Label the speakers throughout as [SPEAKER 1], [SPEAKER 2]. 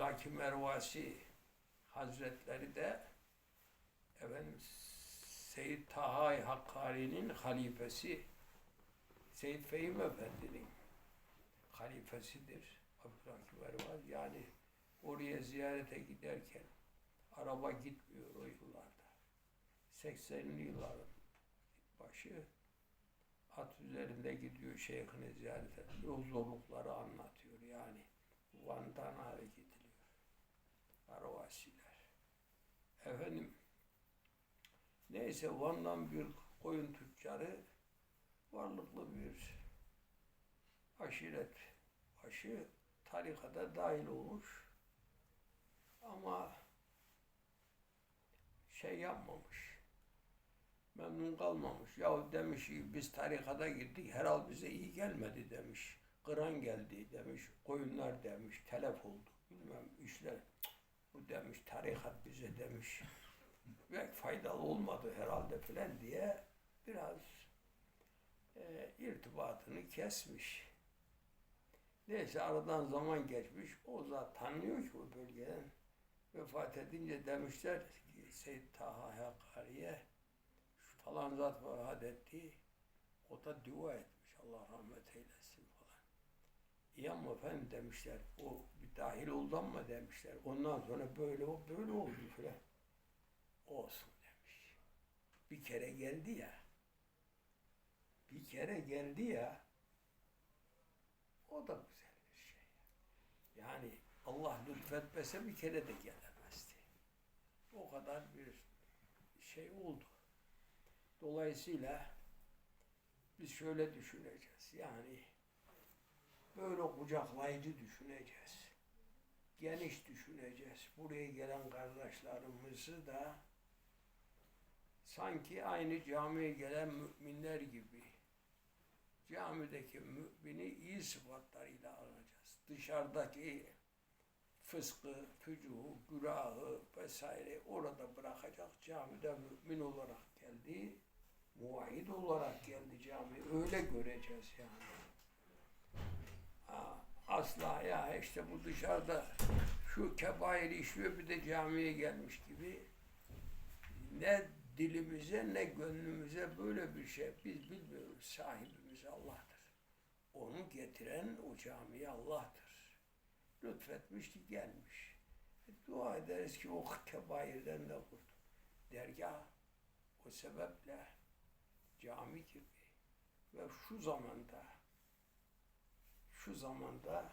[SPEAKER 1] Abdülhakim Ervasi Hazretleri de efendim Seyyid Taha Hakkari'nin halifesi Seyyid Fehim Efendi'nin halifesidir. Abdülhakim Ervasi yani oraya ziyarete giderken araba gitmiyor o yıllarda. 80'li yılların başı at üzerinde gidiyor şeyhini ziyarete. Yolculukları anlatıyor yani. Van'dan hareket neyse Van'dan bir koyun tüccarı varlıklı bir aşiret başı tarikata dahil olmuş ama şey yapmamış memnun kalmamış. Ya demiş biz tarikata gittik herhal bize iyi gelmedi demiş. Kıran geldi demiş. Koyunlar demiş. Telef oldu. Bilmem işler. Bu demiş tarikat bize demiş. Ve faydalı olmadı herhalde filan diye biraz e, irtibatını kesmiş. Neyse aradan zaman geçmiş. O zat tanıyor ki o bölgeden. Vefat edince demişler ki Seyyid Taha Hakkari'ye şu falan zat vefat etti. O da dua etmiş. Allah rahmet eylesin falan. İyi ama efendim demişler. O bir dahil oldu ama demişler. Ondan sonra böyle o böyle oldu filan. Olsun demiş. Bir kere geldi ya. Bir kere geldi ya. O da güzel bir şey. Yani Allah lütfetmese bir kere de gelemezdi. O kadar bir şey oldu. Dolayısıyla biz şöyle düşüneceğiz. Yani böyle kucaklayıcı düşüneceğiz. Geniş düşüneceğiz. Buraya gelen kardeşlerimizi de sanki aynı camiye gelen müminler gibi camideki mümini iyi sıfatlarıyla alacağız. Dışarıdaki fıskı, fücuhu, günahı vesaire orada bırakacak. Camide mümin olarak geldi, muvahhid olarak geldi cami. Öyle göreceğiz yani. Asla ya işte bu dışarıda şu kebair işliyor bir de camiye gelmiş gibi ne dilimize ne gönlümüze böyle bir şey biz bilmiyoruz. Sahibimiz Allah'tır. Onu getiren o camiye Allah'tır. Lütfetmiş ki gelmiş. E, dua ederiz ki o kebairden de kurtul. Dergah o sebeple cami gibi ve şu zamanda şu zamanda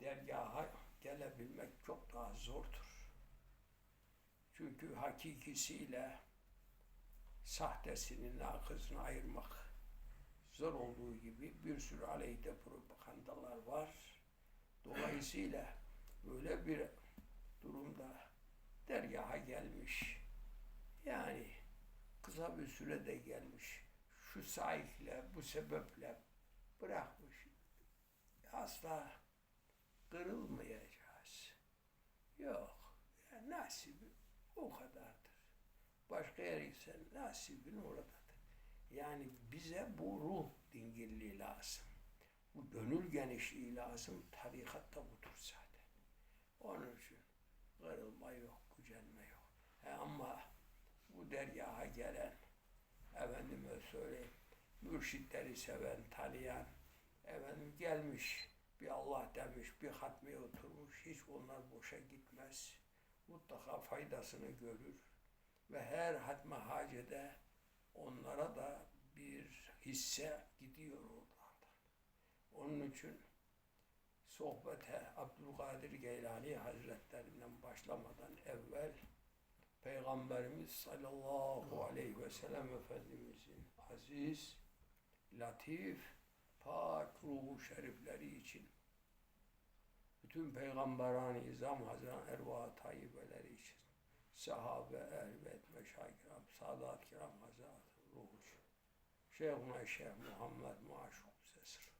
[SPEAKER 1] dergaha gelebilmek çok daha zordur. Çünkü hakikisiyle sahtesini, nakısını ayırmak zor olduğu gibi bir sürü aleyhte propagandalar var. Dolayısıyla böyle bir durumda dergaha gelmiş. Yani kısa bir sürede gelmiş. Şu sahikle, bu sebeple bırakmış. Asla kırılmayacağız. Yok. Yani nasibi o kadardır. Başka yere gitsen nasibin oradadır. Yani bize bu ruh dingilliği lazım. Bu gönül genişliği lazım. Tarikatta budur zaten. Onun için kırılma yok, gücenme yok. E ama bu dergaha gelen, efendime söyleyeyim, mürşitleri seven, tanıyan, efendim gelmiş, bir Allah demiş, bir hatmeye oturmuş, hiç onlar boşa gitmez. Mutlaka faydasını görür. Ve her hatme hacede onlara da bir hisse gidiyor oradan. Onun için sohbete Abdülkadir Geylani Hazretlerinden başlamadan evvel Peygamberimiz sallallahu aleyhi ve sellem Efendimizin aziz, latif, pak ruhu şerifleri için bütün peygamberani izam hazran erva tayyibeleri için sahabe, elbet, meşayih kiram, sadat kiram hazrat ruhu Şeyhuna Şeyh Muhammed Maşuk Sesir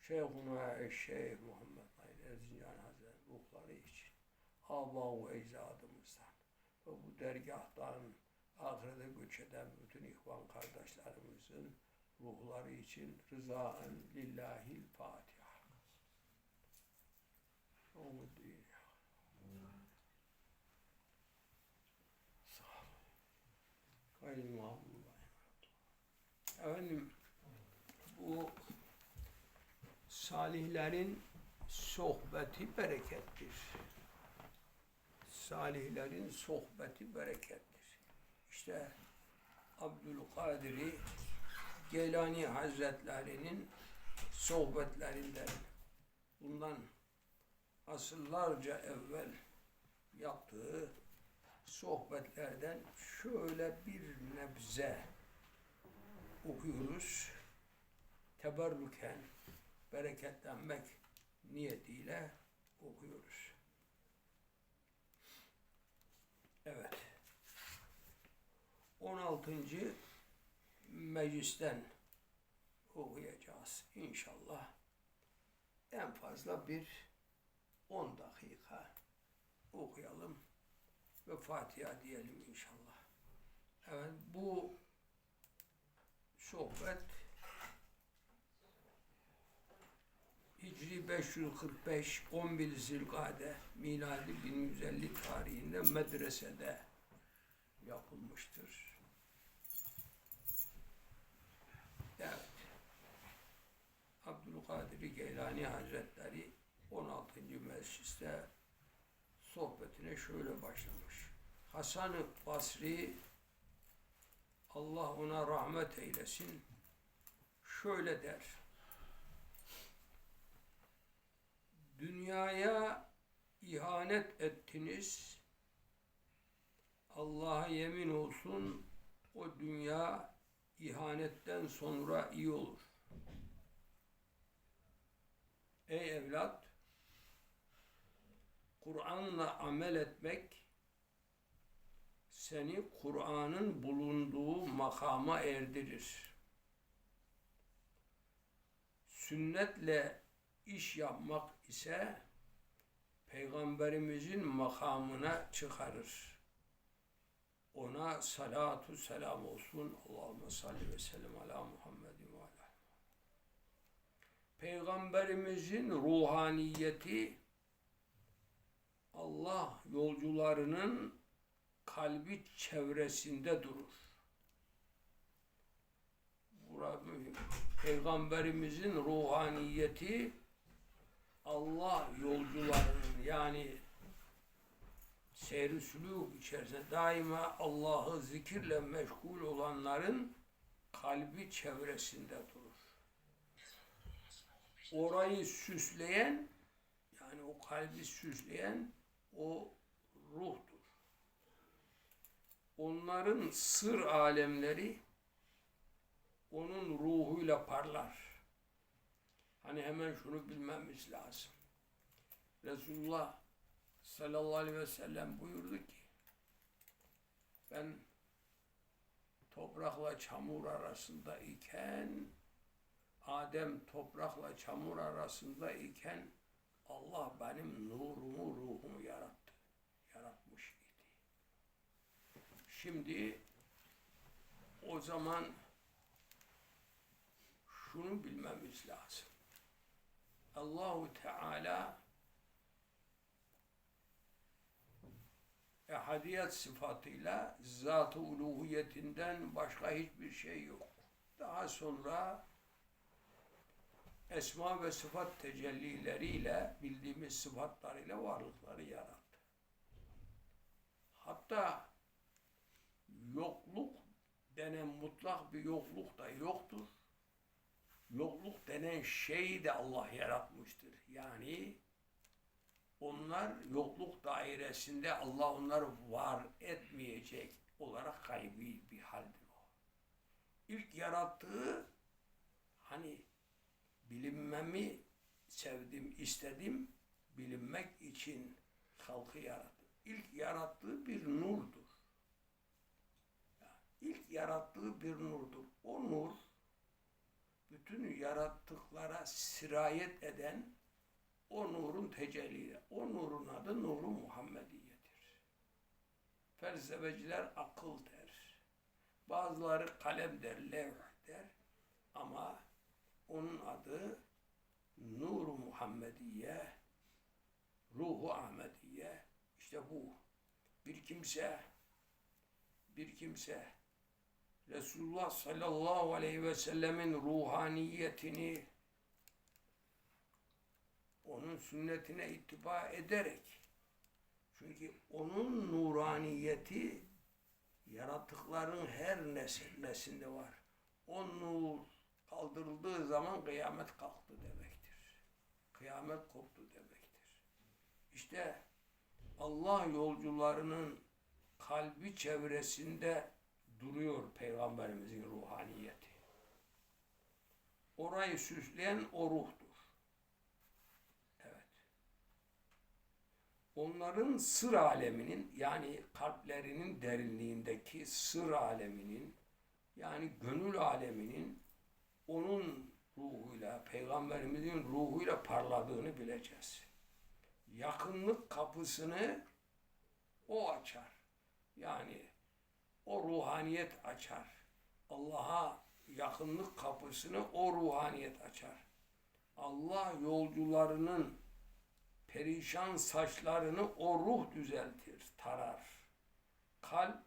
[SPEAKER 1] Şeyhuna Şeyh Muhammed Nail Erzincan Hazretleri ruhları için aba ve ecdadımızdan ve bu dergahtan ahirete göç eden bütün ihvan kardeşlerimizin ruhları için rızaen lillahil Fatiha. Umuddin. Efendim bu salihlerin sohbeti berekettir. Salihlerin sohbeti berekettir. İşte Abdülkadir Geylani Hazretlerinin sohbetlerinden bundan asırlarca evvel yaptığı sohbetlerden şöyle bir nebze okuyoruz. Teberrüken, bereketlenmek niyetiyle okuyoruz. Evet. 16. meclisten okuyacağız inşallah. En fazla bir 10 dakika okuyalım ve Fatiha diyelim inşallah. Evet bu sohbet Hicri 545 11 Zilgade miladi 1150 tarihinde medresede yapılmıştır. Evet. Abdülkadir Geylani Hazretleri 16. mecliste sohbetine şöyle başlamış. Hasan-ı Basri Allah ona rahmet eylesin. Şöyle der. Dünyaya ihanet ettiniz. Allah'a yemin olsun o dünya ihanetten sonra iyi olur. Ey evlat, Kur'an'la amel etmek seni Kur'an'ın bulunduğu makama erdirir. Sünnetle iş yapmak ise Peygamberimizin makamına çıkarır. Ona salatu selam olsun. Allahümme salli ve sellem ala Muhammedin ve ala. Peygamberimizin ruhaniyeti Allah yolcularının kalbi çevresinde durur. Mühim. Peygamberimizin ruhaniyeti Allah yolcularının yani seyri sülûk içerisinde daima Allah'ı zikirle meşgul olanların kalbi çevresinde durur. Orayı süsleyen yani o kalbi süsleyen o ruhtur. Onların sır alemleri onun ruhuyla parlar. Hani hemen şunu bilmemiz lazım. Resulullah sallallahu aleyhi ve sellem buyurdu ki ben toprakla çamur arasında iken Adem toprakla çamur arasında iken Allah benim nurumu, ruhumu yarattı. Yaratmış idi. Şimdi o zaman şunu bilmemiz lazım. Allahu Teala ehadiyet sıfatıyla zat-ı uluhiyetinden başka hiçbir şey yok. Daha sonra esma ve sıfat tecellileriyle bildiğimiz sıfatlarıyla varlıkları yarattı. Hatta yokluk denen mutlak bir yokluk da yoktur. Yokluk denen şeyi de Allah yaratmıştır. Yani onlar yokluk dairesinde Allah onları var etmeyecek olarak gaybi bir haldir o. İlk yarattığı hani bilinmemi sevdim, istedim, bilinmek için halkı yarattı. İlk yarattığı bir nurdur. İlk yarattığı bir nurdur. O nur bütün yarattıklara sirayet eden o nurun tecelli. O nurun adı nuru Muhammediye'dir. Felsefeciler akıl der. Bazıları kalem der, levh der. Ama onun adı Nuru Muhammediye, Ruhu Ahmediye. İşte bu. Bir kimse, bir kimse Resulullah sallallahu aleyhi ve sellemin ruhaniyetini onun sünnetine ittiba ederek çünkü onun nuraniyeti yaratıkların her nes- neslinde var. O nur kaldırıldığı zaman kıyamet kalktı demektir. Kıyamet koptu demektir. İşte Allah yolcularının kalbi çevresinde duruyor Peygamberimizin ruhaniyeti. Orayı süsleyen o ruhtur. Evet. Onların sır aleminin yani kalplerinin derinliğindeki sır aleminin yani gönül aleminin onun ruhuyla, peygamberimizin ruhuyla parladığını bileceğiz. Yakınlık kapısını o açar. Yani o ruhaniyet açar. Allah'a yakınlık kapısını o ruhaniyet açar. Allah yolcularının perişan saçlarını o ruh düzeltir, tarar. Kalp,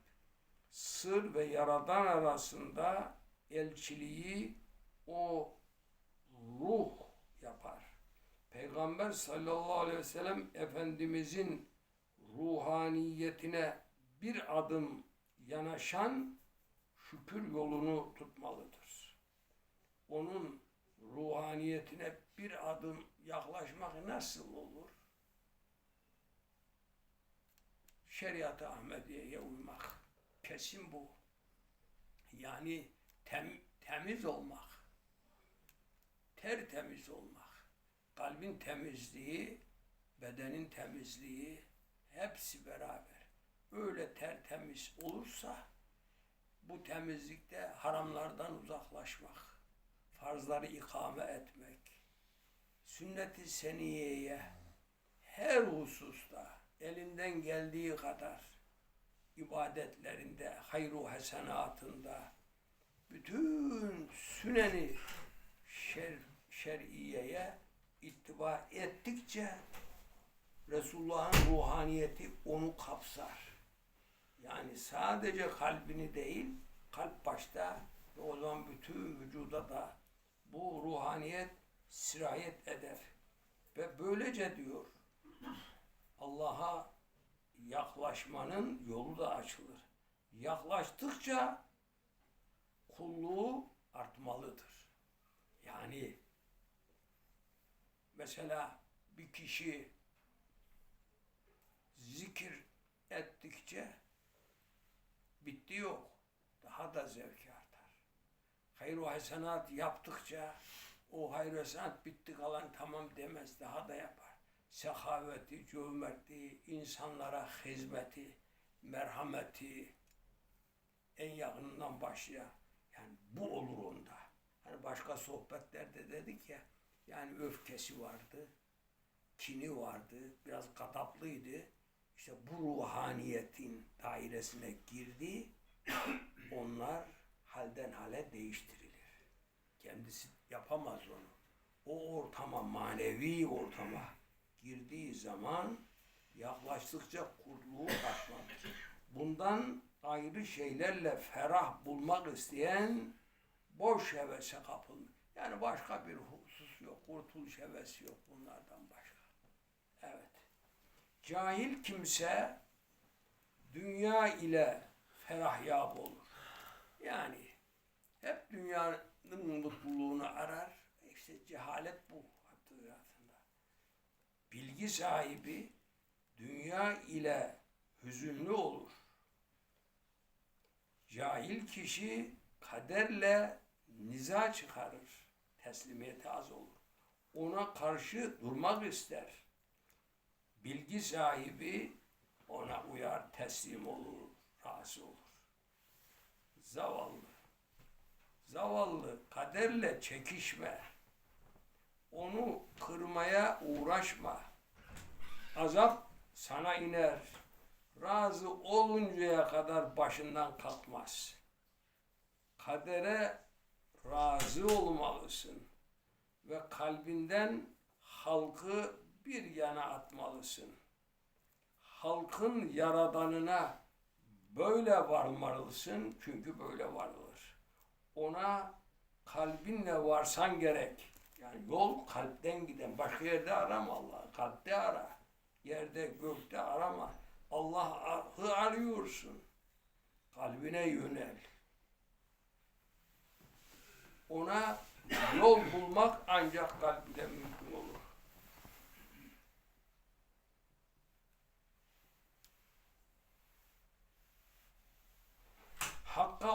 [SPEAKER 1] sır ve yaradan arasında elçiliği o ruh yapar. Peygamber sallallahu aleyhi ve sellem Efendimizin ruhaniyetine bir adım yanaşan şükür yolunu tutmalıdır. Onun ruhaniyetine bir adım yaklaşmak nasıl olur? Şeriat-ı Ahmediye'ye uymak. Kesin bu. Yani tem, temiz olmak. Tertemiz olmak. Kalbin temizliği, bedenin temizliği hepsi beraber. Öyle tertemiz olursa bu temizlikte haramlardan uzaklaşmak, farzları ikame etmek, sünnet-i seniyeye her hususta elinden geldiği kadar ibadetlerinde, hayru hasenatında bütün süneni şer, şer'iyeye ittiba ettikçe Resulullah'ın ruhaniyeti onu kapsar. Yani sadece kalbini değil, kalp başta ve o zaman bütün vücuda da bu ruhaniyet sirayet eder. Ve böylece diyor, Allah'a yaklaşmanın yolu da açılır. Yaklaştıkça kulluğu artmalıdır. Yani mesela bir kişi zikir ettikçe bitti yok. Daha da zevki artar. Hayır hasenat yaptıkça o hayır hasenat bitti kalan tamam demez. Daha da yapar. Sehaveti, cömertliği, insanlara hizmeti, merhameti en yakınından başlaya. Yani bu olur onda. Hani başka sohbetlerde dedik ya yani öfkesi vardı, kini vardı, biraz gadaplıydı. İşte bu ruhaniyetin dairesine girdi. Onlar halden hale değiştirilir. Kendisi yapamaz onu. O ortama, manevi ortama girdiği zaman yaklaştıkça kurtluğu katlanır. Bundan ayrı şeylerle ferah bulmak isteyen boş hevese kapılır. Yani başka bir husus yok, kurtuluş hevesi yok bunlardan başka. Cahil kimse dünya ile ferahyab olur. Yani hep dünyanın mutluluğunu arar. İşte cehalet bu hayatında. Bilgi sahibi dünya ile hüzünlü olur. Cahil kişi kaderle niza çıkarır. Teslimiyeti az olur. Ona karşı durmak ister. Bilgi sahibi ona uyar, teslim olur, razı olur. Zavallı. Zavallı kaderle çekişme. Onu kırmaya uğraşma. Azap sana iner. Razı oluncaya kadar başından kalkmaz. Kadere razı olmalısın ve kalbinden halkı bir yana atmalısın. Halkın yaradanına Böyle varmalısın çünkü böyle varılır. Ona kalbinle varsan gerek. Yani yol kalpten giden. Başka yerde arama Allah. Kalpte ara. Yerde gökte arama. Allah'ı arıyorsun. Kalbine yönel. Ona yol bulmak ancak kalbinde mümkün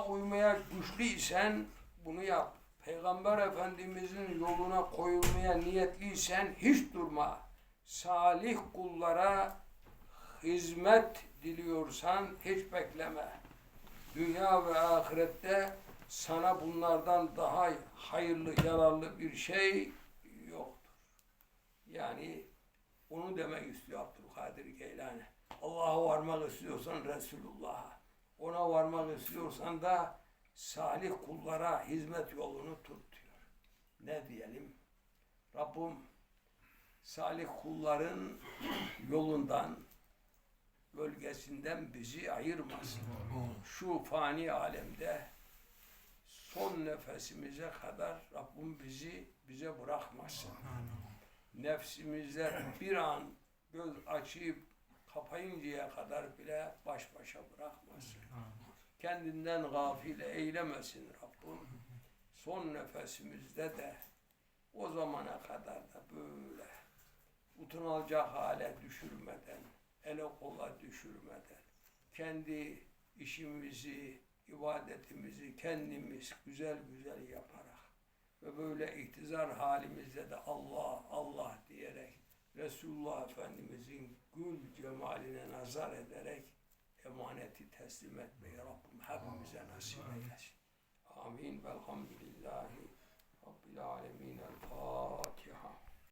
[SPEAKER 1] Hakka uymaya güçlüysen bunu yap. Peygamber Efendimizin yoluna koyulmaya niyetliysen hiç durma. Salih kullara hizmet diliyorsan hiç bekleme. Dünya ve ahirette sana bunlardan daha hayırlı, yararlı bir şey yoktur. Yani onu demek istiyor Abdülkadir Geylani. Allah'a varmak istiyorsan Resulullah'a. Ona varmak istiyorsan da salih kullara hizmet yolunu tut diyor. Ne diyelim? Rabbim salih kulların yolundan, bölgesinden bizi ayırmasın. Şu fani alemde son nefesimize kadar Rabbim bizi bize bırakmasın. Nefsimizde bir an göz açıp kapayıncaya kadar bile baş başa bırakmasın. Kendinden gafil eylemesin Rabbim. Son nefesimizde de o zamana kadar da böyle utanılacak hale düşürmeden, ele kola düşürmeden, kendi işimizi, ibadetimizi kendimiz güzel güzel yaparak ve böyle iktizar halimizde de Allah, Allah diyerek Resulullah Efendimizin gül cemaline nazar ederek emaneti teslim etmeyi Rabbim hepimize nasip eylesin. Amin. Velhamdülillahi Rabbil alemin. El Fatiha.